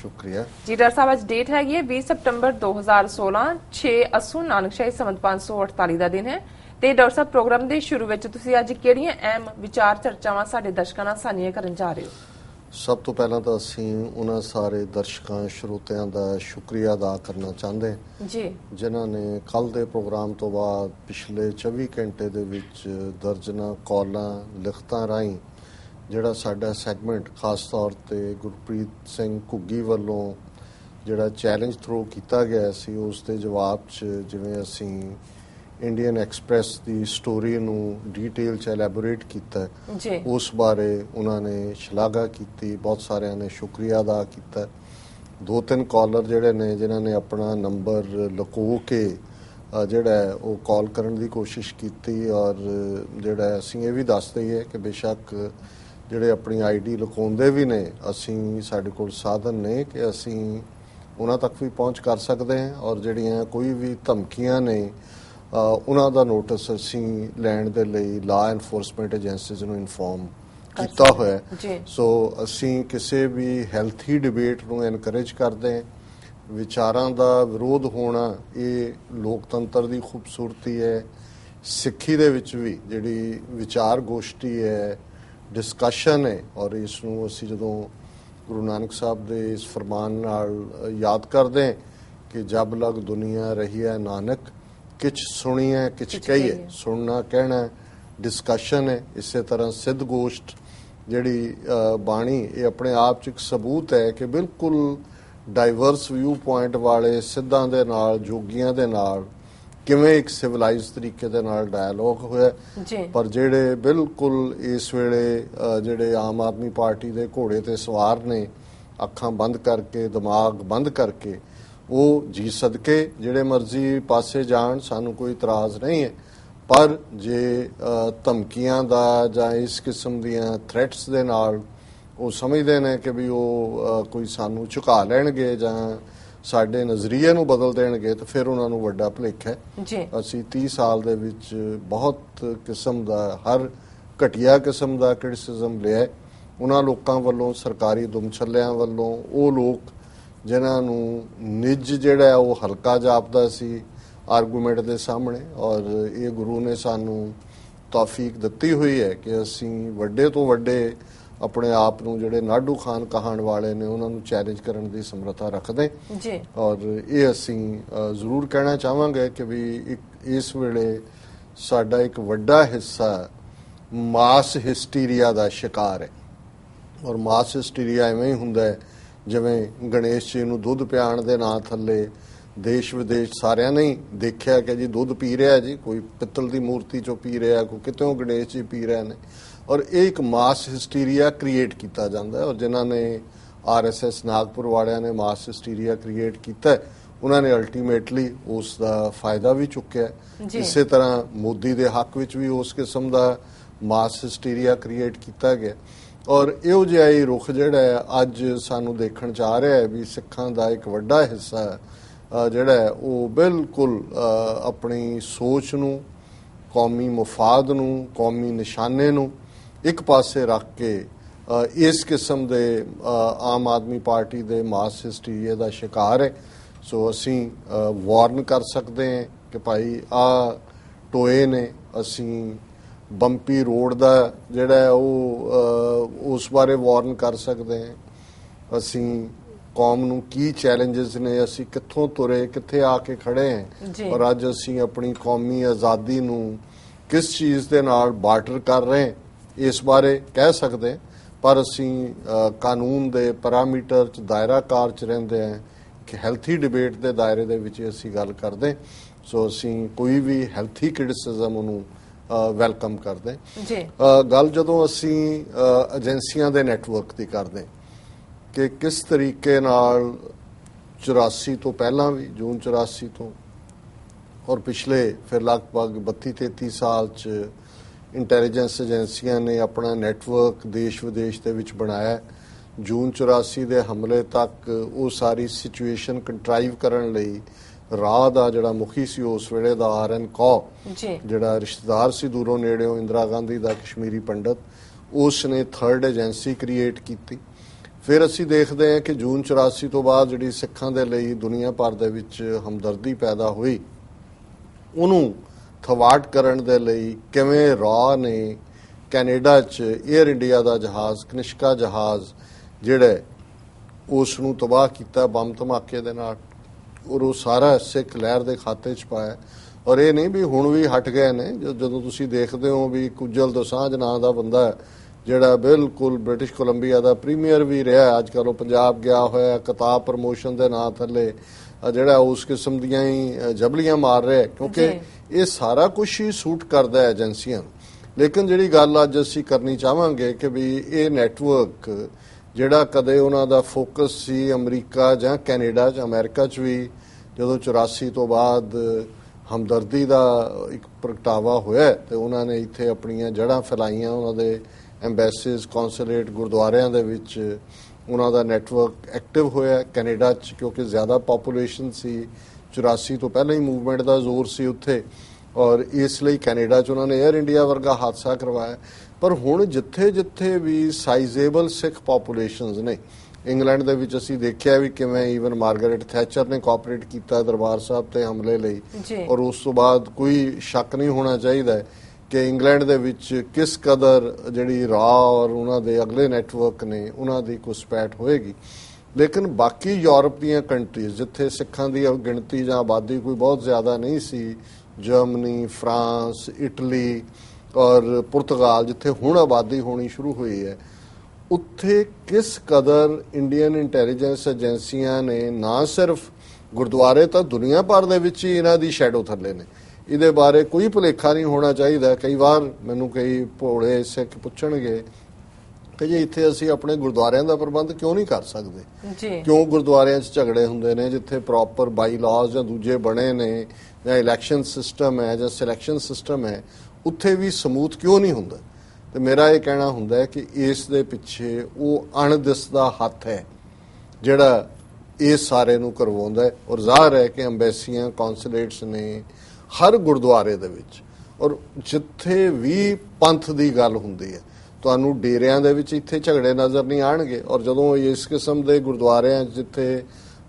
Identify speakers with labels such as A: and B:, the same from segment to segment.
A: ਸ਼ੁਕਰੀਆ।
B: ਜੀ ਡਾਕਟਰ ਸਾਹਿਬ ਅੱਜ ਡੇਟ ਹੈਗੀ ਹੈ 20 ਸਤੰਬਰ 2016 6 ਅਸੂ ਨਾਨਕਸ਼ਾਹੀ ਸੰਮਤ 548 ਦਾ ਦਿਨ ਹੈ। ਤੇ ਡਾਕਟਰ ਸਾਹਿਬ ਪ੍ਰੋਗਰਾਮ ਦੇ ਸ਼ੁਰੂ ਵਿੱਚ ਤੁਸੀਂ ਅੱਜ ਕਿਹੜੀਆਂ ਅਹਿਮ ਵਿਚਾਰ ਚਰਚਾਵਾਂ ਸਾਡੇ ਦਰਸ਼ਕਾਂ ਨਾਲ ਸਾਂਝੀਆਂ ਕਰਨ ਜਾ ਰਹੇ ਹੋ?
A: ਸਭ ਤੋਂ ਪਹਿਲਾਂ ਤਾਂ ਅਸੀਂ ਉਹਨਾਂ ਸਾਰੇ ਦਰਸ਼ਕਾਂ ਸਰੋਤਿਆਂ ਦਾ ਸ਼ੁਕਰੀਆ ਅਦਾ ਕਰਨਾ ਚਾਹੁੰਦੇ
B: ਜੀ।
A: ਜਿਨ੍ਹਾਂ ਨੇ ਕੱਲ ਦੇ ਪ੍ਰੋਗਰਾਮ ਤੋਂ ਬਾਅਦ ਪਿਛਲੇ 24 ਘੰਟੇ ਦੇ ਵਿੱਚ ਦਰਜਨਾ ਕਾਲਾਂ ਲਿਖਤਾਂ ਰਾਹੀਂ ਜਿਹੜਾ ਸਾਡਾ ਸੈਗਮੈਂਟ ਖਾਸ ਤੌਰ ਤੇ ਗੁਰਪ੍ਰੀਤ ਸਿੰਘ ਘੁੱਗੀ ਵੱਲੋਂ ਜਿਹੜਾ ਚੈਲੰਜ ਥਰੋ ਕੀਤਾ ਗਿਆ ਸੀ ਉਸ ਦੇ ਜਵਾਬ 'ਚ ਜਿਵੇਂ ਅਸੀਂ ਇੰਡੀਅਨ ਐਕਸਪ੍ਰੈਸ ਦੀ ਸਟੋਰੀ ਨੂੰ ਡੀਟੇਲ 'ਚ ਐਲੈਬੋਰੇਟ ਕੀਤਾ ਉਸ ਬਾਰੇ ਉਹਨਾਂ ਨੇ ਸ਼ਲਾਘਾ ਕੀਤੀ ਬਹੁਤ ਸਾਰਿਆਂ ਨੇ ਸ਼ੁਕਰੀਆ ਅਦਾ ਕੀਤਾ। ਦੋ ਤਿੰਨ ਕਾਲਰ ਜਿਹੜੇ ਨੇ ਜਿਨ੍ਹਾਂ ਨੇ ਆਪਣਾ ਨੰਬਰ ਲੁਕੋ ਕੇ ਜਿਹੜਾ ਉਹ ਕਾਲ ਕਰਨ ਦੀ ਕੋਸ਼ਿਸ਼ ਕੀਤੀ ਔਰ ਜਿਹੜਾ ਅਸੀਂ ਇਹ ਵੀ ਦੱਸ ਦਈਏ ਕਿ ਬੇਸ਼ੱਕ ਜਿਹੜੇ ਆਪਣੀ ਆਈਡੀ ਲੁਕਾਉਂਦੇ ਵੀ ਨੇ ਅਸੀਂ ਸਾਡੇ ਕੋਲ ਸਾਧਨ ਨੇ ਕਿ ਅਸੀਂ ਉਹਨਾਂ ਤੱਕ ਵੀ ਪਹੁੰਚ ਕਰ ਸਕਦੇ ਹਾਂ ਔਰ ਜਿਹੜੀਆਂ ਕੋਈ ਵੀ ਧਮਕੀਆਂ ਨੇ ਉਹਨਾਂ ਦਾ ਨੋਟਿਸ ਅਸੀਂ ਲੈਣ ਦੇ ਲਈ ਲਾ ਐਨਫੋਰਸਮੈਂਟ ਏਜੰਸੀਜ਼ ਨੂੰ ਇਨਫੋਰਮ ਕੀਤਾ ਹੋਇਆ ਹੈ। ਸੋ ਅਸੀਂ ਕਿਸੇ ਵੀ ਹੈਲਥੀ ਡਿਬੇਟ ਨੂੰ ਐਨਕਰੇਜ ਕਰਦੇ ਹਾਂ। ਵਿਚਾਰਾਂ ਦਾ ਵਿਰੋਧ ਹੋਣਾ ਇਹ ਲੋਕਤੰਤਰ ਦੀ ਖੂਬਸੂਰਤੀ ਹੈ। ਸਿੱਖੀ ਦੇ ਵਿੱਚ ਵੀ ਜਿਹੜੀ ਵਿਚਾਰ ਗੋਸ਼ਟੀ ਹੈ ਡਿਸਕਸ਼ਨ ਹੈ ਔਰ ਇਸ ਨੂੰ ਅਸੀਂ ਜਦੋਂ ਗੁਰੂ ਨਾਨਕ ਸਾਹਿਬ ਦੇ ਇਸ ਫਰਮਾਨ ਨਾਲ ਯਾਦ ਕਰਦੇ ਹਾਂ ਕਿ ਜਬ ਲਗ ਦੁਨੀਆ ਰਹੀ ਹੈ ਨਾਨਕ ਕਿਛ ਸੁਣੀਐ ਕਿਛ
B: ਕਿਛ
A: ਕਹੀਏ। ਸੁਣਨਾ ਕਹਿਣਾ ਡਿਸਕਸ਼ਨ ਹੈ ਇਸੇ ਤਰ੍ਹਾਂ ਸਿੱਧ ਗੋਸ਼ਟ ਜਿਹੜੀ ਬਾਣੀ ਇਹ ਆਪਣੇ ਆਪ ਚ ਇੱਕ ਸਬੂਤ ਹੈ ਕਿ ਬਿਲਕੁਲ ਡਾਈਵਰਸ ਵਿਊ ਪੁਆਇੰਟ ਵਾਲੇ ਸਿੱਧਾਂ ਦੇ ਨਾਲ ਜੋਗੀਆਂ ਦੇ ਨਾਲ ਕਿਵੇਂ ਇੱਕ ਸਿਵਲਾਈਜ਼ ਤਰੀਕੇ ਦੇ ਨਾਲ ਡਾਇਲੋਗ ਹੋਇਆ ਪਰ ਜਿਹੜੇ ਬਿਲਕੁਲ ਇਸ ਵੇਲੇ ਜਿਹੜੇ ਆਮ ਆਦਮੀ ਪਾਰਟੀ ਦੇ ਘੋੜੇ ਤੇ ਸਵਾਰ ਨੇ ਅੱਖਾਂ ਬੰਦ ਕਰਕੇ ਦਿਮਾਗ ਬੰਦ ਕਰਕੇ ਉਹ ਜੀ ਸਦਕੇ ਜਿਹੜੇ ਮਰਜ਼ੀ ਪਾਸੇ ਜਾਣ ਸਾਨੂੰ ਕੋਈ ਇਤਰਾਜ਼ ਨਹੀਂ ਹੈ। ਪਰ ਜੇ ਧਮਕੀਆਂ ਦਾ ਜਾਂ ਇਸ ਕਿਸਮ ਦੀਆਂ ਥ੍ਰੈਟਸ ਦੇ ਨਾਲ ਉਹ ਸਮਝਦੇ ਨੇ ਕਿ ਵੀ ਉਹ ਕੋਈ ਸਾਨੂੰ ਝੁਕਾ ਲੈਣਗੇ ਜਾਂ ਸਾਡੇ ਨਜ਼ਰੀਏ ਨੂੰ ਬਦਲ ਦੇਣਗੇ ਤਾਂ ਫਿਰ ਉਹਨਾਂ ਨੂੰ ਵੱਡਾ ਭੁਲੇਖਾ ਹੈ
B: ਜੀ
A: ਅਸੀਂ 30 ਸਾਲ ਦੇ ਵਿੱਚ ਬਹੁਤ ਕਿਸਮ ਦਾ ਹਰ ਘਟੀਆ ਕਿਸਮ ਦਾ ਕ੍ਰਿਟਿਸਿਜ਼ਮ ਲਿਆ। ਉਹਨਾਂ ਲੋਕਾਂ ਵੱਲੋਂ ਸਰਕਾਰੀ ਦੁਮਛੱਲਿਆਂ ਵੱਲੋਂ ਉਹ ਲੋਕ ਜਿਨ੍ਹਾਂ ਨੂੰ ਨਿੱਜ ਜਿਹੜਾ ਉਹ ਹਲਕਾ ਜਾਪਦਾ ਸੀ ਆਰਗੂਮੈਂਟ ਦੇ ਸਾਹਮਣੇ ਔਰ ਇਹ ਗੁਰੂ ਨੇ ਸਾਨੂੰ ਤੌਫੀਕ ਦਿੱਤੀ ਹੋਈ ਹੈ ਕਿ ਅਸੀਂ ਵੱਡੇ ਤੋਂ ਵੱਡੇ ਆਪਣੇ ਆਪ ਨੂੰ ਜਿਹੜੇ ਨਾਡੂ ਖਾਨ ਕਹਾਣ ਵਾਲੇ ਨੇ ਉਹਨਾਂ ਨੂੰ ਚੈਲੰਜ ਕਰਨ ਦੀ ਸਮਰੱਥਾ ਰੱਖਦੇ।
B: ਜੀ।
A: ਔਰ ਇਹ ਅਸੀਂ ਜ਼ਰੂਰ ਕਹਿਣਾ ਚਾਹਾਂਗੇ ਕਿ ਵੀ ਇੱਕ ਇਸ ਵੇਲੇ ਸਾਡਾ ਇੱਕ ਵੱਡਾ ਹਿੱਸਾ ਮਾਸ ਹਿਸਟੀਰੀਆ ਦਾ ਸ਼ਿਕਾਰ ਹੈ। ਔਰ ਮਾਸ ਹਿਸਟੀਰੀਆ ਐਵੇਂ ਹੀ ਹੁੰਦਾ ਹੈ ਜਿਵੇਂ ਗਣੇਸ਼ ਜੀ ਨੂੰ ਦੁੱਧ ਪਿਆਣ ਦੇ ਨਾਂ ਥੱਲੇ ਦੇਸ਼ ਵਿਦੇਸ਼ ਸਾਰਿਆਂ ਨੇ ਦੇਖਿਆ ਕਿ ਜੀ ਦੁੱਧ ਪੀ ਰਿਹਾ ਜੀ ਕੋਈ ਪਿੱਤਲ ਦੀ ਮੂਰਤੀ ਚੋਂ ਪੀ ਰਿਹਾ ਕੋਈ ਕਿਤੋਂ ਗਣੇਸ਼ ਜੀ ਪੀ ਰਹੇ ਨੇ। ਔਰ ਇਹ ਇੱਕ ਮਾਸ ਹਿਸਟੀਰੀਆ ਕ੍ਰੀਏਟ ਕੀਤਾ ਜਾਂਦਾ ਹੈ ਔਰ ਜਿਨ੍ਹਾਂ ਨੇ ਆਰਐਸਐਸ ਨਾਗਪੁਰ ਵਾਲਿਆਂ ਨੇ ਮਾਸ ਹਿਸਟੀਰੀਆ ਕ੍ਰੀਏਟ ਕੀਤਾ ਉਹਨਾਂ ਨੇ ਅਲਟੀਮੇਟਲੀ ਉਸ ਦਾ ਫਾਇਦਾ ਵੀ ਚੁੱਕਿਆ। ਇਸੇ ਤਰ੍ਹਾਂ ਮੋਦੀ ਦੇ ਹੱਕ ਵਿੱਚ ਵੀ ਉਸ ਕਿਸਮ ਦਾ ਮਾਸ ਹਿਸਟੀਰੀਆ ਕ੍ਰੀਏਟ ਕੀਤਾ ਗਿਆ ਔਰ ਇਹੋ ਜਿਹਾ ਹੀ ਰੁਖ ਜਿਹੜਾ ਹੈ ਅੱਜ ਸਾਨੂੰ ਦੇਖਣ ਚ ਆ ਰਿਹਾ ਹੈ ਵੀ ਸਿੱਖਾਂ ਦਾ ਇੱਕ ਵੱਡਾ ਹਿੱਸਾ ਜਿਹੜਾ ਹੈ ਉਹ ਬਿਲਕੁਲ ਆਪਣੀ ਸੋਚ ਨੂੰ ਕੌਮੀ ਮਫਾਦ ਨੂੰ ਕੌਮੀ ਨਿਸ਼ਾਨੇ ਨੂੰ ਇੱਕ ਪਾਸੇ ਰੱਖ ਕੇ ਇਸ ਕਿਸਮ ਦੇ ਆਮ ਆਦਮੀ ਪਾਰਟੀ ਦੇ ਮਾਸ ਹਿਸਟਰੀਆ ਦਾ ਸ਼ਿਕਾਰ ਹੈ। ਸੋ ਅਸੀਂ ਵਾਰਨ ਕਰ ਸਕਦੇ ਹਾਂ ਕਿ ਭਾਈ ਆ ਟੋਏ ਨੇ ਅਸੀਂ ਬੰਪੀ ਰੋਡ ਦਾ ਜਿਹੜਾ ਉਹ ਉਸ ਬਾਰੇ ਵਾਰਨ ਕਰ ਸਕਦੇ ਹਾਂ। ਅਸੀਂ ਕੌਮ ਨੂੰ ਕੀ ਚੈਲੰਜਸ ਨੇ ਅਸੀਂ ਕਿੱਥੋਂ ਤੁਰੇ ਕਿੱਥੇ ਆ ਕੇ ਖੜੇ। ਹਾਂ। ਔਰ ਅੱਜ ਅਸੀਂ ਆਪਣੀ ਕੌਮੀ ਆਜ਼ਾਦੀ ਨੂੰ ਕਿਸ ਚੀਜ਼ ਦੇ ਨਾਲ ਬਾਰਟਰ ਕਰ ਰਹੇ ਹਾਂ, ਇਸ ਬਾਰੇ ਕਹਿ ਸਕਦੇ। ਪਰ ਅਸੀਂ ਕਾਨੂੰਨ ਦੇ ਪੈਰਾਮੀਟਰ ਚ ਦਾਇਰਾਕਾਰ ਚ ਰਹਿੰਦੇ ਹਾਂ ਕਿ ਹੈਲਥੀ ਡਿਬੇਟ ਦੇ ਦਾਇਰੇ ਦੇ ਵਿੱਚ ਅਸੀਂ ਗੱਲ ਕਰਦੇ। ਸੋ ਅਸੀਂ ਕੋਈ ਵੀ ਹੈਲਥੀ ਕ੍ਰਿਟਿਸਿਜ਼ਮ ਨੂੰ ਵੈਲਕਮ ਕਰਦੇ।
B: ਜੀ
A: ਗੱਲ ਜਦੋਂ ਅਸੀਂ ਏਜੰਸੀਆਂ ਦੇ ਨੈਟਵਰਕ ਦੀ ਕਰਦੇ ਕਿ ਕਿਸ ਤਰੀਕੇ ਨਾਲ 84 ਤੋਂ ਪਹਿਲਾਂ ਵੀ ਜੂਨ 84 ਤੋਂ ਔਰ ਪਿਛਲੇ ਫਿਰ ਲਗਭਗ 32 33 ਸਾਲ ਚ ਇੰਟੈਲੀਜੈਂਸ ਏਜੰਸੀਆਂ ਨੇ ਆਪਣਾ ਨੈਟਵਰਕ ਦੇਸ਼ ਵਿਦੇਸ਼ ਦੇ ਵਿੱਚ ਬਣਾਇਆ। ਜੂਨ 84 ਦੇ ਹਮਲੇ ਤੱਕ ਉਹ ਸਾਰੀ ਸਿਚੁਏਸ਼ਨ ਕੰਟਰਾਈਵ ਕਰਨ ਲਈ ਰਾਹ ਦਾ ਜਿਹੜਾ ਮੁਖੀ ਸੀ ਉਸ ਵੇਲੇ ਦਾ ਆਰ ਐਨ ਕੌ
B: ਜੀ।
A: ਜਿਹੜਾ ਰਿਸ਼ਤੇਦਾਰ ਸੀ ਦੂਰੋਂ ਨੇੜਿਓਂ ਇੰਦਰਾ ਗਾਂਧੀ ਦਾ ਕਸ਼ਮੀਰੀ ਪੰਡਤ ਉਸ ਨੇ ਥਰਡ ਏਜੰਸੀ ਕ੍ਰੀਏਟ ਕੀਤੀ। ਫਿਰ ਅਸੀਂ ਦੇਖਦੇ ਹਾਂ ਕਿ ਜੂਨ 84 ਤੋਂ ਬਾਅਦ ਜਿਹੜੀ ਸਿੱਖਾਂ ਦੇ ਲਈ ਦੁਨੀਆ ਭਰ ਦੇ ਵਿੱਚ ਹਮਦਰਦੀ ਪੈਦਾ ਹੋਈ। ਉਹਨੂੰ ਥਵਾਟ ਕਰਨ ਦੇ ਲਈ ਕਿਵੇਂ ਰਾ ਨੇ ਕੈਨੇਡਾ 'ਚ 에ਅਰ ਇੰਡੀਆ ਦਾ ਜਹਾਜ਼, ਕਨਿਸ਼ਕਾ ਜਹਾਜ਼, ਜਿਹੜਾ ਉਸ ਨੂੰ ਤਬਾਹ ਕੀਤਾ ਬੰਬ ਧਮਾਕੇ ਦੇ ਨਾਲ, ਔਰ ਉਹ ਸਾਰਾ ਸਿੱਖ ਲਹਿਰ ਦੇ ਖਾਤੇ 'ਚ ਪਾਇਆ ਔਰ ਇਹ ਨਹੀਂ ਵੀ ਹੁਣ ਵੀ ਹਟ ਗਏ ਨੇ, ਜ- ਜਦੋਂ ਤੁਸੀਂ ਦੇਖਦੇ ਹੋ ਵੀ ਕੁਜਲ ਦੋਸਾਂਝ ਨਾਂ ਦਾ ਬੰਦਾ ਜਿਹੜਾ ਬਿਲਕੁਲ ਬ੍ਰਿਟਿਸ਼ ਕੋਲੰਬੀਆ ਦਾ ਪ੍ਰੀਮੀਅਰ ਵੀ ਰਿਹਾ ਅੱਜ ਕੱਲ੍ਹ ਉਹ ਪੰਜਾਬ ਗਿਆ ਹੋਇਆ ਕਿਤਾਬ ਪ੍ਰਮੋਸ਼ਨ ਦੇ ਨਾਂ ਥੱਲੇ। ਜਿਹੜਾ ਉਸ ਕਿਸਮ ਦੀਆਂ ਹੀ ਜਬਲੀਆਂ ਮਾਰ ਰਿਹਾ ਕਿਉਂਕਿ
B: ਜੀ।
A: ਇਹ ਸਾਰਾ ਕੁਝ ਹੀ ਸੂਟ ਕਰਦਾ ਹੈ ਏਜੰਸੀਆਂ ਨੂੰ ਲੇਕਿਨ ਜਿਹੜੀ ਗੱਲ ਅੱਜ ਅਸੀਂ ਕਰਨੀ ਚਾਹਾਂਗੇ ਕਿ ਵੀ ਇਹ ਨੈਟਵਰਕ ਜਿਹੜਾ ਕਦੇ ਉਹਨਾਂ ਦਾ ਫੋਕਸ ਸੀ ਅਮਰੀਕਾ ਜਾਂ ਕੈਨੇਡਾ ਚ ਅਮਰੀਕਾ ਚ ਵੀ ਜਦੋਂ 84 ਤੋਂ ਬਾਅਦ ਹਮਦਰਦੀ ਦਾ ਇੱਕ ਪ੍ਰਗਟਾਵਾ ਹੋਇਆ ਤੇ ਉਹਨਾਂ ਨੇ ਇੱਥੇ ਆਪਣੀਆਂ ਜੜ੍ਹਾਂ ਫੈਲਾਈਆਂ ਉਹਨਾਂ ਦੇ ਐਮਬੈਸੀਜ਼ ਕੌਂਸੂਲੇਟ ਗੁਰਦੁਆਰਿਆਂ ਦੇ ਵਿੱਚ ਉਹਨਾਂ ਦਾ ਨੈਟਵਰਕ ਐਕਟਿਵ ਹੋਇਆ। ਕੈਨੇਡਾ ਚ ਕਿਉਂਕਿ ਜ਼ਿਆਦਾ ਪੋਪੂਲੇਸ਼ਨ ਸੀ 84 ਤੋਂ ਪਹਿਲਾਂ ਹੀ ਮੂਵਮੈਂਟ ਦਾ ਜ਼ੋਰ ਸੀ ਉੱਥੇ ਔਰ ਇਸ ਲਈ ਕੈਨੇਡਾ ਚ ਉਹਨਾਂ ਨੇ 에ਅਰ ਇੰਡੀਆ ਵਰਗਾ ਹਾਦਸਾ ਕਰਵਾਇਆ ਪਰ ਹੁਣ ਜਿੱਥੇ ਜਿੱਥੇ ਵੀ ਸਾਈਜ਼ੇਬਲ ਸਿੱਖ ਪੋਪੂਲੇਸ਼ਨਸ ਨੇ ਇੰਗਲੈਂਡ ਦੇ ਵਿੱਚ ਅਸੀਂ ਦੇਖਿਆ ਵੀ ਕਿਵੇਂ ਈਵਨ ਮਾਰਗਰੇਟ ਥੈਚਰ ਨੇ ਕੋਆਪਰੇਟ ਕੀਤਾ ਦਰਬਾਰ ਸਾਹਿਬ ਤੇ ਹਮਲੇ ਲਈ। ਔਰ ਉਸ ਤੋਂ ਬਾਅਦ ਕੋਈ ਸ਼ੱਕ ਨਹੀਂ ਹੋਣਾ ਚਾਹੀਦਾ ਕਿ ਇੰਗਲੈਂਡ ਦੇ ਵਿੱਚ ਕਿਸ ਕਦਰ ਜਿਹੜੀ ਰਾ ਔਰ ਉਹਨਾਂ ਦੇ ਅਗਲੇ ਨੈਟਵਰਕ ਨੇ ਉਹਨਾਂ ਦੀ ਘੁਸਪੈਠ ਹੋਏਗੀ। ਲੇਕਿਨ ਬਾਕੀ ਯੂਰਪ ਦੀਆਂ ਕੰਟਰੀਜ਼ ਜਿੱਥੇ ਸਿੱਖਾਂ ਦੀ ਗਿਣਤੀ ਜਾਂ ਆਬਾਦੀ ਕੋਈ ਬਹੁਤ ਜ਼ਿਆਦਾ ਨਹੀਂ ਸੀ, ਜਰਮਨੀ, ਫਰਾਂਸ, ਇਟਲੀ ਔਰ ਪੁਰਤਗਾਲ ਜਿੱਥੇ ਹੁਣ ਆਬਾਦੀ ਹੋਣੀ ਸ਼ੁਰੂ ਹੋਈ ਹੈ, ਉੱਥੇ ਕਿਸ ਕਦਰ ਇੰਡੀਅਨ ਇੰਟੈਲੀਜੈਂਸ ਏਜੰਸੀਆਂ ਨੇ ਨਾ ਸਿਰਫ ਗੁਰਦੁਆਰੇ ਤਾਂ ਦੁਨੀਆ ਭਰ ਦੇ ਵਿੱਚ ਹੀ ਇਹਨਾਂ ਦੀ ਸ਼ੈਡੋ ਥੱਲੇ ਨੇ। ਇਹਦੇ ਬਾਰੇ ਕੋਈ ਭੁਲੇਖਾ ਨਹੀਂ ਹੋਣਾ ਚਾਹੀਦਾ। ਕਈ ਵਾਰ ਮੈਨੂੰ ਕਈ ਭੋਲੇ ਸਿੱਖ ਪੁੱਛਣਗੇ ਕਿ ਜੇ ਇੱਥੇ ਅਸੀਂ ਆਪਣੇ ਗੁਰਦੁਆਰਿਆਂ ਦਾ ਪ੍ਰਬੰਧ ਕਿਉਂ ਨਹੀਂ ਕਰ ਸਕਦੇ?
B: ਜੀ।
A: ਕਿਉਂ ਗੁਰਦੁਆਰਿਆਂ 'ਚ ਝਗੜੇ ਹੁੰਦੇ ਨੇ ਜਿੱਥੇ ਪ੍ਰੋਪਰ ਬਾਈ ਲਾਜ਼ ਜਾਂ ਦੂਜੇ ਬਣੇ ਨੇ ਜਾਂ ਇਲੈਕਸ਼ਨ ਸਿਸਟਮ ਹੈ ਜਾਂ ਸਿਲੈਕਸ਼ਨ ਸਿਸਟਮ ਹੈ ਉੱਥੇ ਵੀ ਸਮੂਥ ਕਿਉਂ ਨਹੀਂ ਹੁੰਦਾ? ਤੇ ਮੇਰਾ ਇਹ ਕਹਿਣਾ ਹੁੰਦਾ ਹੈ ਕਿ ਇਸ ਦੇ ਪਿੱਛੇ ਉਹ ਅਣਦਿਸਦਾ ਹੱਥ ਹੈ ਜਿਹੜਾ ਇਹ ਸਾਰੇ ਨੂੰ ਕਰਵਾਉਂਦਾ ਹੈ। ਔਰ ਜ਼ਾਹਰ ਹੈ ਕਿ ਅੰਬੈਸੀਆਂ ਕੌਂਸੂਲੇਟਸ ਨੇ ਹਰ ਗੁਰਦੁਆਰੇ ਦੇ ਵਿੱਚ। ਔਰ ਜਿੱਥੇ ਵੀ ਪੰਥ ਦੀ ਗੱਲ ਹੁੰਦੀ ਹੈ, ਤੁਹਾਨੂੰ ਡੇਰਿਆਂ ਦੇ ਵਿੱਚ ਇੱਥੇ ਝਗੜੇ ਨਜ਼ਰ ਨਹੀਂ ਆਣਗੇ ਔਰ ਜਦੋਂ ਇਸ ਕਿਸਮ ਦੇ ਗੁਰਦੁਆਰਿਆਂ 'ਚ ਜਿੱਥੇ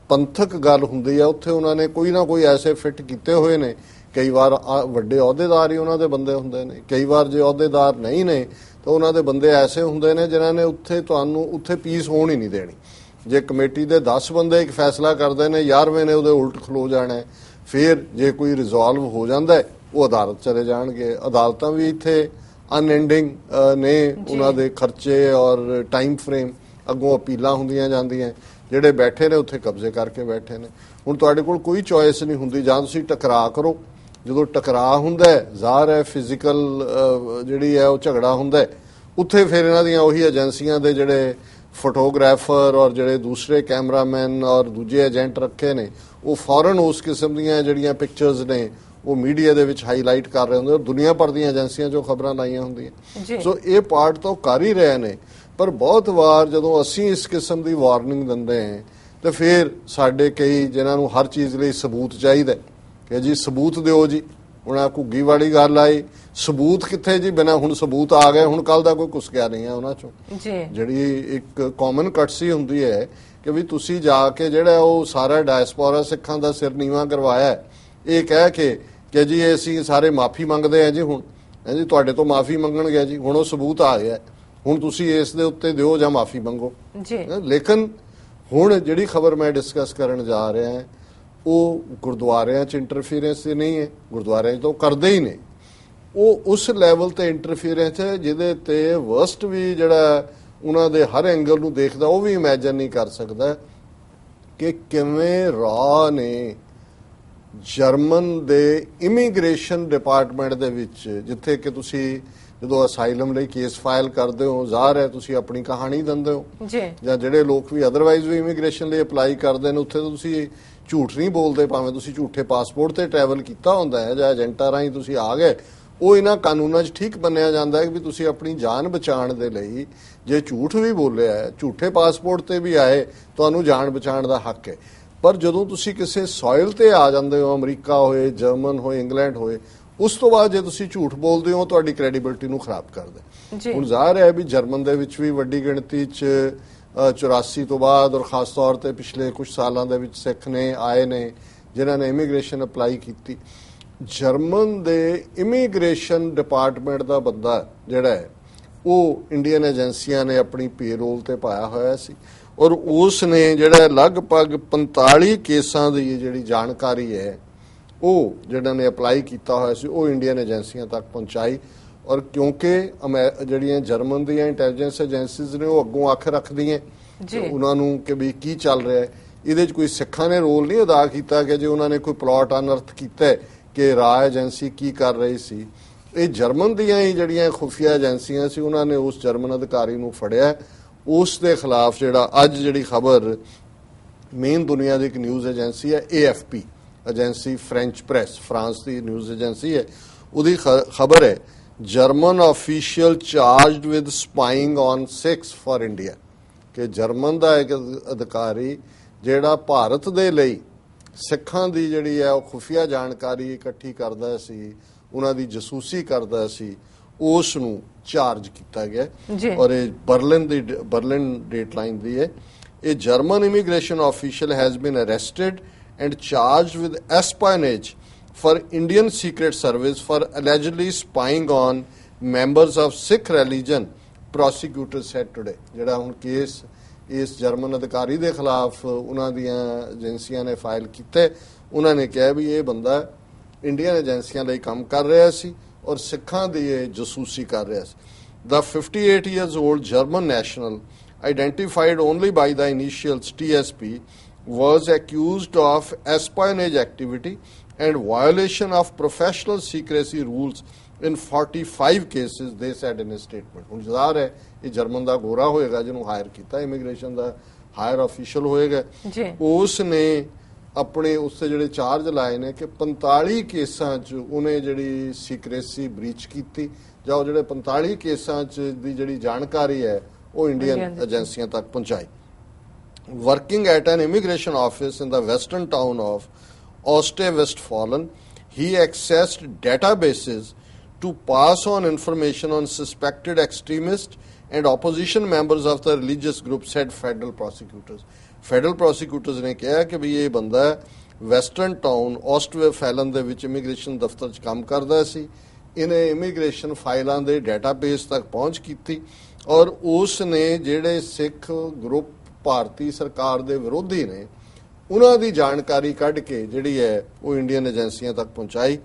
A: ਪੰਥਕ ਗੱਲ ਹੁੰਦੀ ਹੈ, ਉੱਥੇ ਉਹਨਾਂ ਨੇ ਕੋਈ ਨਾ ਕੋਈ ਐਸੇ ਫਿੱਟ ਕੀਤੇ ਹੋਏ ਨੇ। ਕਈ ਵਾਰ ਆ ਵੱਡੇ ਅਹੁਦੇਦਾਰ ਹੀ ਉਹਨਾਂ ਦੇ ਬੰਦੇ ਹੁੰਦੇ ਨੇ। ਕਈ ਵਾਰ ਜੇ ਅਹੁਦੇਦਾਰ ਨਹੀਂ ਨੇ, ਤਾਂ ਉਹਨਾਂ ਦੇ ਬੰਦੇ ਐਸੇ ਹੁੰਦੇ ਨੇ ਜਿਨ੍ਹਾਂ ਨੇ ਉੱਥੇ ਤੁਹਾਨੂੰ, ਉੱਥੇ ਪੀਸ ਹੋਣ ਹੀ ਨਹੀਂ ਦੇਣੀ। ਜੇ ਕਮੇਟੀ ਦੇ 10 ਬੰਦੇ ਇੱਕ ਫੈਸਲਾ ਕਰਦੇ ਨੇ 11ਵੇਂ ਨੇ ਉਹਦੇ ਉਲਟ ਖਲੋ ਜਾਣਾ ਫਿਰ ਜੇ ਕੋਈ ਰਿਜ਼ੋਲਵ ਹੋ ਜਾਂਦਾ ਹੈ, ਉਹ ਅਦਾਲਤ ਚਲੇ ਜਾਣਗੇ। ਅਦਾਲਤਾਂ ਵੀ ਇੱਥੇ ਅਨਐਂਡਿੰਗ ਨੇ ਉਹਨਾਂ ਦੇ ਖਰਚੇ ਔਰ ਟਾਈਮ ਫਰੇਮ ਅੱਗੋਂ ਅਪੀਲਾਂ ਹੁੰਦੀਆਂ ਜਾਂਦੀਆਂ। ਜਿਹੜੇ ਬੈਠੇ ਨੇ ਉੱਥੇ ਕਬਜ਼ੇ ਕਰਕੇ ਬੈਠੇ ਨੇ। ਹੁਣ ਤੁਹਾਡੇ ਕੋਲ ਕੋਈ ਚੋਇਸ ਨਹੀਂ ਹੁੰਦੀ। ਜਾਂ ਤੁਸੀਂ ਟਕਰਾਅ ਕਰੋ। ਜਦੋਂ ਟਕਰਾਅ ਹੁੰਦਾ ਹੈ ਜ਼ਾਹਰ ਹੈ ਫਿਜ਼ੀਕਲ ਜਿਹੜੀ ਹੈ ਉਹ ਝਗੜਾ ਹੁੰਦਾ ਹੈ ਉੱਥੇ ਫਿਰ ਇਹਨਾਂ ਦੀਆਂ ਉਹੀ ਏਜੰਸੀਆਂ ਦੇ ਜਿਹੜੇ ਫੋਟੋਗ੍ਰਾਫਰ ਔਰ ਜਿਹੜੇ ਦੂਸਰੇ ਕੈਮਰਾਮੈਨ ਔਰ ਦੂਜੇ ਏਜੰਟ ਰੱਖੇ ਨੇ ਉਹ ਫੌਰਨ ਉਸ ਕਿਸਮ ਦੀਆਂ ਜਿਹੜੀਆਂ ਪਿਕਚਰਸ ਨੇ ਉਹ ਮੀਡੀਆ ਦੇ ਵਿੱਚ ਹਾਈਲਾਈਟ ਕਰ ਰਹੇ ਹੁੰਦੇ ਔਰ ਦੁਨੀਆ ਭਰ ਦੀਆਂ ਏਜੰਸੀਆਂ ਜੋ ਖਬਰਾਂ ਲਾਈਆਂ। ਹੁੰਦੀਆਂ। ਸੋ ਇਹ ਪਾਰਟ ਤਾਂ ਕਰ ਹੀ ਰਹੇ ਨੇ ਪਰ ਬਹੁਤ ਵਾਰ ਜਦੋਂ ਅਸੀਂ ਇਸ ਕਿਸਮ ਦੀ ਵਾਰਨਿੰਗ ਦਿੰਦੇ ਹਾਂ ਤੇ ਫਿਰ ਸਾਡੇ ਕਈ ਜਿਨ੍ਹਾਂ ਨੂੰ ਹਰ ਚੀਜ਼ ਲਈ ਸਬੂਤ ਚਾਹੀਦਾ ਹੈ। ਕਿ ਜੀ ਸਬੂਤ ਦਿਓ ਜੀ। ਹੁਣ ਆ ਘੁੱਗੀ ਵਾਲੀ ਗੱਲ ਆਈ। ਸਬੂਤ ਕਿੱਥੇ ਜੀ? ਬਿਨਾ ਹੁਣ ਸਬੂਤ ਆ ਗਏ ਹੁਣ ਕੱਲ ਦਾ ਕੋਈ ਕੁਸਕਿਆ ਨਹੀਂ ਹੈ ਉਹਨਾਂ ਚੋਂ।
B: ਜੀ।
A: ਜਿਹੜੀ ਇੱਕ ਕਾਮਨ ਕਟਸੀ ਹੁੰਦੀ ਹੈ ਕਿ ਵੀ ਤੁਸੀਂ ਜਾ ਕੇ ਜਿਹੜਾ ਉਹ ਸਾਰਾ ਡਾਇਸਪੋਰਾ ਸਿੱਖਾਂ ਦਾ ਸਿਰ ਨੀਵਾ ਕਰਵਾਇਆ ਇਹ ਕਹਿ ਕੇ ਕਿ ਜੀ ਇਹ ਅਸੀਂ ਸਾਰੇ ਮਾਫੀ ਮੰਗਦੇ ਆ ਜੀ ਹੁਣ। ਹੈ ਜੀ ਤੁਹਾਡੇ ਤੋਂ ਮਾਫੀ ਮੰਗਣ ਗਿਆ ਜੀ ਹੁਣ ਉਹ ਸਬੂਤ ਆ ਗਿਆ। ਹੁਣ ਤੁਸੀਂ ਇਸ ਦੇ ਉੱਤੇ ਦਿਓ ਜਾਂ ਮਾਫੀ ਮੰਗੋ।
B: ਜੀ।
A: ਲੇਕਿਨ ਹੁਣ ਜਿਹੜੀ ਖਬਰ ਮੈਂ ਡਿਸਕਸ ਕਰਨ ਜਾ ਰਿਹਾ ਹਾਂ ਉਹ ਗੁਰਦੁਆਰਿਆਂ 'ਚ ਇੰਟਰਫੀਰੈਂਸ ਨਹੀਂ ਹੈ ਗੁਰਦੁਆਰਿਆਂ 'ਚ ਤਾਂ ਉਹ ਕਰਦੇ ਹੀ ਨੇ। ਉਹ ਉਸ ਲੈਵਲ ਤੇ ਇੰਟਰਫੀਰੈਂਸ ਹੈ ਜਿਹਦੇ ਤੇ ਵਰਸਟ ਵੀ ਜਿਹੜਾ ਉਹਨਾਂ ਦੇ ਹਰ ਐਂਗਲ ਨੂੰ ਦੇਖਦਾ ਉਹ ਵੀ ਇਮੇਜਿਨ ਨਹੀਂ ਕਰ ਸਕਦਾ ਕਿ ਕਿਵੇਂ ਰਾ ਨੇ ਜਰਮਨ ਦੇ ਇਮੀਗ੍ਰੇਸ਼ਨ ਡਿਪਾਰਟਮੈਂਟ ਦੇ ਵਿੱਚ ਜਿੱਥੇ ਕਿ ਤੁਸੀਂ ਜਦੋਂ ਅਸਾਈਲਮ ਲਈ ਕੇਸ ਫਾਈਲ ਕਰਦੇ ਹੋ ਜ਼ਾਹਰ ਹੈ ਤੁਸੀਂ ਆਪਣੀ ਕਹਾਣੀ ਦਿੰਦੇ ਹੋ।
B: ਜੀ।
A: ਜਾਂ ਜਿਹੜੇ ਲੋਕ ਵੀ ਅਦਰਵਾਈਜ਼ ਵੀ ਇਮੀਗ੍ਰੇਸ਼ਨ ਲਈ ਅਪਲਾਈ ਕਰਦੇ ਨੇ ਉੱਥੇ ਤੁਸੀਂ ਝੂਠ ਨਹੀਂ ਬੋਲਦੇ ਭਾਵੇਂ ਤੁਸੀਂ ਝੂਠੇ ਪਾਸਪੋਰਟ ਤੇ ਟਰੈਵਲ ਕੀਤਾ ਹੁੰਦਾ ਹੈ ਜਾਂ ਏਜੰਟਾਂ ਰਾਹੀਂ ਤੁਸੀਂ ਆ ਗਏ ਉਹ ਇਹਨਾਂ ਕਾਨੂੰਨਾਂ 'ਚ ਠੀਕ ਮੰਨਿਆ ਜਾਂਦਾ ਹੈ ਕਿ ਵੀ ਤੁਸੀਂ ਆਪਣੀ ਜਾਨ ਬਚਾਉਣ ਦੇ ਲਈ ਜੇ ਝੂਠ ਵੀ ਬੋਲਿਆ ਹੈ ਝੂਠੇ ਪਾਸਪੋਰਟ ਤੇ ਵੀ ਆਏ ਤੁਹਾਨੂੰ ਜਾਨ ਬਚਾਉਣ ਦਾ ਹੱਕ ਹੈ। ਪਰ ਜਦੋਂ ਤੁਸੀਂ ਕਿਸੇ ਸੋਇਲ ਤੇ ਆ ਜਾਂਦੇ ਹੋ ਅਮਰੀਕਾ ਹੋਏ ਜਰਮਨ ਹੋਏ ਇੰਗਲੈਂਡ ਹੋਏ ਉਸ ਤੋਂ ਬਾਅਦ ਜੇ ਤੁਸੀਂ ਝੂਠ ਬੋਲਦੇ ਹੋ ਤੁਹਾਡੀ ਕ੍ਰੈਡੀਬਿਲਟੀ ਨੂੰ ਖਰਾਬ ਕਰਦਾ
B: ਜੀ।
A: ਹੁਣ ਜ਼ਾਹਰ ਹੈ ਵੀ ਜਰਮਨ ਦੇ ਵਿੱਚ ਵੀ ਵੱਡੀ ਗਿਣਤੀ 'ਚ 84 ਤੋਂ ਬਾਅਦ ਔਰ ਖਾਸ ਤੌਰ ਤੇ ਪਿਛਲੇ ਕੁਝ ਸਾਲਾਂ ਦੇ ਵਿੱਚ ਸਿੱਖ ਨੇ, ਆਏ ਨੇ, ਜਿਨ੍ਹਾਂ ਨੇ ਇਮੀਗ੍ਰੇਸ਼ਨ ਅਪਲਾਈ ਕੀਤੀ। ਜਰਮਨ ਦੇ ਇਮੀਗ੍ਰੇਸ਼ਨ ਡਿਪਾਰਟਮੈਂਟ ਦਾ ਬੰਦਾ ਜਿਹੜਾ ਹੈ, ਉਹ ਇੰਡੀਅਨ ਏਜੰਸੀਆਂ ਨੇ ਆਪਣੀ ਪੇਰੋਲ ਤੇ ਪਾਇਆ ਹੋਇਆ ਸੀ ਔਰ ਉਸ ਨੇ ਜਿਹੜਾ ਲਗਭਗ 45 ਕੇਸਾਂ ਦੀ ਜਿਹੜੀ ਜਾਣਕਾਰੀ ਹੈ, ਉਹ ਜਿਹੜਾ ਨੇ ਅਪਲਾਈ ਕੀਤਾ ਹੋਇਆ ਸੀ, ਉਹ ਇੰਡੀਅਨ ਏਜੰਸੀਆਂ ਤੱਕ ਪਹੁੰਚਾਈ। ਔਰ ਕਿਉਂਕਿ ਜਿਹੜੀਆਂ ਜਰਮਨ ਦੀਆਂ ਇੰਟੈਲੀਜੈਂਸ ਏਜੰਸੀਜ਼ ਨੇ ਉਹ ਅੱਗੋਂ ਅੱਖ ਰੱਖਦੀਆਂ
B: ਜੀ।
A: ਉਹਨਾਂ ਨੂੰ ਕਿ ਵੀ ਕੀ ਚੱਲ ਰਿਹਾ ਹੈ। ਇਹਦੇ 'ਚ ਕੋਈ ਸਿੱਖਾਂ ਨੇ ਰੋਲ ਨਹੀਂ ਅਦਾ ਕੀਤਾ ਕਿ ਜੇ ਉਹਨਾਂ ਨੇ ਕੋਈ ਪਲਾਟ ਅਨਰਥ ਕੀਤਾ ਕਿ ਰਾਹ ਏਜੰਸੀ ਕੀ ਕਰ ਰਹੀ ਸੀ। ਇਹ ਜਰਮਨ ਦੀਆਂ ਹੀ ਜਿਹੜੀਆਂ ਖੁਫੀਆ ਏਜੰਸੀਆਂ ਸੀ ਉਹਨਾਂ ਨੇ ਉਸ ਜਰਮਨ ਅਧਿਕਾਰੀ ਨੂੰ ਫੜਿਆ ਉਸ ਦੇ ਖਿਲਾਫ ਜਿਹੜਾ ਅੱਜ ਜਿਹੜੀ ਖਬਰ ਮੇਨ ਦੁਨੀਆ ਦੀ ਇੱਕ ਨਿਊਜ਼ ਏਜੰਸੀ ਹੈ AFP agency French press France ਦੀ ਨਿਊਜ਼ ਏਜੰਸੀ ਹੈ। ਉਹਦੀ ਖਬਰ ਹੈ German official charged with spying on 6 for India ਕਿ ਜਰਮਨ ਦਾ ਇੱਕ ਅਧਿਕਾਰੀ ਜਿਹੜਾ ਭਾਰਤ ਦੇ ਲਈ ਸਿੱਖਾਂ ਦੀ ਜਿਹੜੀ ਹੈ ਉਹ ਖੁਫੀਆ ਜਾਣਕਾਰੀ ਇਕੱਠੀ ਕਰਦਾ ਸੀ ਉਹਨਾਂ ਦੀ ਜਸੂਸੀ ਕਰਦਾ ਸੀ ਉਸ ਨੂੰ ਚਾਰਜ ਕੀਤਾ ਗਿਆ। ਔਰ ਇਹ ਬਰਲਿਨ ਦੀ ਬਰਲਿਨ ਡੇਟਲਾਈਨ ਦੀ ਹੈ। A German immigration official has been arrested and charged with espionage for Indian Secret Service for allegedly spying on members of Sikh religion, prosecutors said today. ਜਿਹੜਾ ਹੁਣ ਕੇਸ ਇਸ ਜਰਮਨ ਅਧਿਕਾਰੀ ਦੇ ਖਿਲਾਫ ਉਹਨਾਂ ਦੀਆਂ ਏਜੰਸੀਆਂ ਨੇ ਫਾਈਲ ਕੀਤੇ ਉਹਨਾਂ ਨੇ ਕਿਹਾ ਵੀ ਇਹ ਬੰਦਾ ਇੰਡੀਅਨ ਏਜੰਸੀਆਂ ਲਈ ਕੰਮ ਕਰ ਰਿਹਾ ਸੀ ਔਰ ਸਿੱਖਾਂ ਦੀ ਇਹ ਜਸੂਸੀ ਕਰ ਰਿਹਾ ਸੀ The 58 years old German national, identified only by the initials TSP, was accused of espionage activity and violation of professional secrecy rules in 45 cases, they said in a statement. ਹੁਣ ਜ਼ਾਹਰ ਹੈ ਇਹ ਜਰਮਨ ਦਾ ਗੋਰਾ ਹੋਏਗਾ ਜਿਹਨੂੰ ਹਾਇਰ ਕੀਤਾ immigration ਦਾ hire official ਹੋਏਗਾ। ਉਸ ਨੇ ਆਪਣੇ ਉਸ ਤੇ ਜਿਹੜੇ ਚਾਰਜ ਲਾਏ ਨੇ ਕਿ 45 ਕੇਸਾਂ 'ਚ ਉਹਨੇ ਜਿਹੜੀ ਸੀਕ੍ਰੇਸੀ ਬ੍ਰੀਚ ਕੀਤੀ ਜਾਂ ਉਹ ਜਿਹੜੇ 45 ਕੇਸਾਂ 'ਚ ਦੀ ਜਿਹੜੀ ਜਾਣਕਾਰੀ ਹੈ ਉਹ ਇੰਡੀਅਨ
B: ਦੀ।
A: ਏਜੰਸੀਆਂ ਤੱਕ ਪਹੁੰਚਾਈ working at an immigration office in the western town of Oste-Westfalen, he accessed databases to pass on information on suspected extremists and opposition members of the religious group, said federal prosecutors. Federal prosecutors ਨੇ ਕਿਹਾ ਕਿ ਵੀ ਇਹ ਬੰਦਾ western town ਆਸਟਵੇਫੈਲਨ ਦੇ ਵਿੱਚ immigration ਦਫ਼ਤਰ 'ਚ ਕੰਮ ਕਰਦਾ ਸੀ ਇਹਨੇ ਇਮੀਗ੍ਰੇਸ਼ਨ ਫਾਈਲਾਂ ਦੇ ਡਾਟਾਬੇਸ ਤੱਕ ਪਹੁੰਚ ਕੀਤੀ ਔਰ ਉਸ ਨੇ ਜਿਹੜੇ ਸਿੱਖ ਗਰੁੱਪ ਭਾਰਤੀ ਸਰਕਾਰ ਦੇ ਵਿਰੋਧੀ ਨੇ ਉਹਨਾਂ ਦੀ ਜਾਣਕਾਰੀ ਕੱਢ ਕੇ ਜਿਹੜੀ ਹੈ ਉਹ ਇੰਡੀਅਨ ਏਜੰਸੀਆਂ ਤੱਕ ਪਹੁੰਚਾਈ।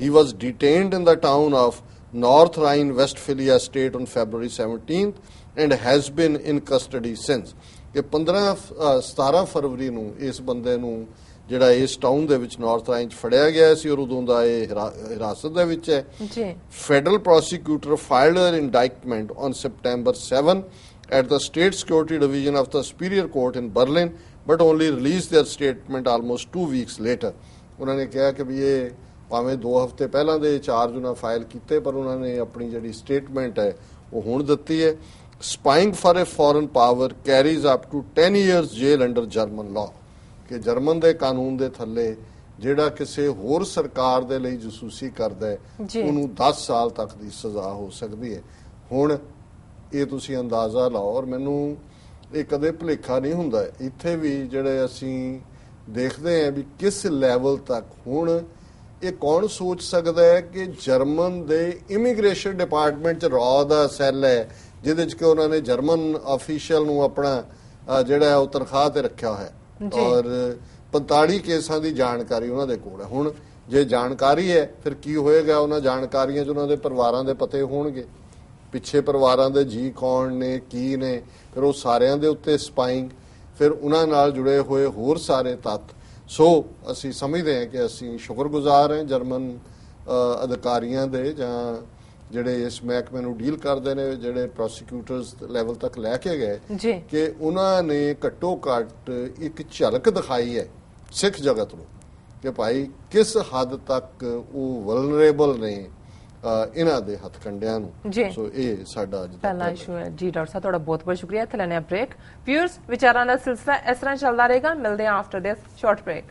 A: He was detained in the town of North Rhine Westphalia state on February 17th and has been in custody since ਕਿ 15 ਅ, 17 ਫਰਵਰੀ ਨੂੰ ਇਸ ਬੰਦੇ ਨੂੰ ਜਿਹੜਾ ਇਸ ਟਾਊਨ ਦੇ ਵਿੱਚ ਨਾਰਥ ਰਾਈਨ ਚ ਫੜਿਆ ਗਿਆ ਸੀ ਔਰ ਉਦੋਂ ਦਾ ਇਹ ਹਿਰਾ- ਹਿਰਾਸਤ ਦੇ ਵਿੱਚ ਹੈ।
B: ਜੀ।
A: Federal prosecutor filed an indictment on September 7 at the State Security Division of the Superior Court in Berlin, but only released their statement almost two weeks later. ਉਹਨਾਂ ਨੇ ਕਿਹਾ ਕਿ ਵੀ ਇਹ ਭਾਵੇਂ 2 ਹਫ਼ਤੇ ਪਹਿਲਾਂ ਦੇ ਚਾਰਜ ਉਹਨਾਂ ਫਾਈਲ ਕੀਤੇ ਪਰ ਉਹਨਾਂ ਨੇ ਆਪਣੀ ਜਿਹੜੀ ਸਟੇਟਮੈਂਟ ਹੈ ਉਹ ਹੁਣ ਦਿੱਤੀ ਹੈ spying for a foreign power carries up to 10 years jail under German law ਕਿ ਜਰਮਨ ਦੇ ਕਾਨੂੰਨ ਦੇ ਥੱਲੇ ਜਿਹੜਾ ਕਿਸੇ ਹੋਰ ਸਰਕਾਰ ਦੇ ਲਈ ਜਸੂਸੀ ਕਰਦਾ ਹੈ। ਉਹਨੂੰ 10 ਸਾਲ ਤੱਕ ਦੀ ਸਜ਼ਾ ਹੋ ਸਕਦੀ ਹੈ ਹੁਣ ਇਹ ਤੁਸੀਂ ਅੰਦਾਜ਼ਾ ਲਾਓ ਔਰ ਮੈਨੂੰ ਇਹ ਕਦੇ ਭੁਲੇਖਾ ਨਹੀਂ ਹੁੰਦਾ। ਇੱਥੇ ਵੀ ਜਿਹੜੇ ਅਸੀਂ ਦੇਖਦੇ ਹਾਂ ਵੀ ਕਿਸ ਲੈਵਲ ਤੱਕ ਹੁਣ ਇਹ ਕੌਣ ਸੋਚ ਸਕਦਾ ਹੈ ਕਿ ਜਰਮਨ ਦੇ ਇਮੀਗ੍ਰੇਸ਼ਨ ਡਿਪਾਰਟਮੈਂਟ ਚ ਰॉ ਦਾ ਸੈੱਲ ਹੈ ਜਿਹਦੇ ਚ ਕਿ ਉਹਨਾਂ ਨੇ ਜਰਮਨ ਅਫੀਸ਼ੀਅਲ ਨੂੰ ਆਪਣਾ ਜਿਹੜਾ ਉਹ ਤਨਖਾਹ ਤੇ ਰੱਖਿਆ ਹੋਇਆ। ਔਰ 45 ਕੇਸਾਂ ਦੀ ਜਾਣਕਾਰੀ ਉਹਨਾਂ ਦੇ ਕੋਲ ਹੈ। ਹੁਣ ਜੇ ਜਾਣਕਾਰੀ ਹੈ ਫਿਰ ਕੀ ਹੋਏਗਾ? ਉਹਨਾਂ ਜਾਣਕਾਰੀਆਂ 'ਚ ਉਹਨਾਂ ਦੇ ਪਰਿਵਾਰਾਂ ਦੇ ਪਤੇ ਹੋਣਗੇ। ਪਿੱਛੇ ਪਰਿਵਾਰਾਂ ਦੇ ਜੀ ਕੌਣ ਨੇ ਕੀ ਨੇ ਫਿਰ ਉਹ ਸਾਰਿਆਂ ਦੇ ਉੱਤੇ ਸਪਾਈਂਗ ਫਿਰ ਉਹਨਾਂ ਨਾਲ ਜੁੜੇ ਹੋਏ ਹੋਰ ਸਾਰੇ ਤੱਤ। ਸੋ ਅਸੀਂ ਸਮਝਦੇ ਹਾਂ ਕਿ ਅਸੀਂ ਸ਼ੁਕਰਗੁਜ਼ਾਰ ਹਾਂ ਜਰਮਨ ਅਧਿਕਾਰੀਆਂ ਦੇ ਜਾਂ ਜਿਹੜੇ ਇਸ ਮਹਿਕਮੇ ਨੂੰ ਡੀਲ ਕਰਦੇ ਨੇ ਜਿਹੜੇ ਪ੍ਰੋਸੀਕਿਊਟਰਸ ਲੈਵਲ ਤੱਕ ਲੈ ਕੇ ਗਏ ਕਿ ਉਹਨਾਂ ਨੇ ਘੱਟੋ ਘੱਟ ਇੱਕ ਝਲਕ ਦਿਖਾਈ ਹੈ ਸਿੱਖ ਜਗਤ ਨੂੰ ਕਿ ਭਾਈ ਕਿਸ ਹੱਦ ਤੱਕ ਉਹ ਵਲਨਰੇਬਲ ਨੇ ਇਹਨਾਂ ਦੇ ਹੱਥਕੰਡਿਆਂ ਨੂੰ।
B: ਜੀ।
A: ਸੋ ਇਹ ਸਾਡਾ ਅੱਜ ਦਾ ਪਹਿਲਾ
B: ਇਸ਼ੂ ਹੈ। ਜੀ ਡਾਕਟਰ ਸਾਹਿਬ ਤੁਹਾਡਾ ਬਹੁਤ ਬਹੁਤ ਸ਼ੁਕਰੀਆ। ਇੱਥੇ ਲੈਣੇ ਆ ਬ੍ਰੇਕ ਵਿਊਅਰਸ ਵਿਚਾਰਾਂ ਦਾ ਸਿਲਸਿਲਾ ਇਸ ਤਰ੍ਹਾਂ ਚੱਲਦਾ ਰਹੇਗਾ। ਮਿਲਦੇ ਹਾਂ ਆਫਟਰ ਦਿਸ ਸ਼ਾਰਟ ਬ੍ਰੇਕ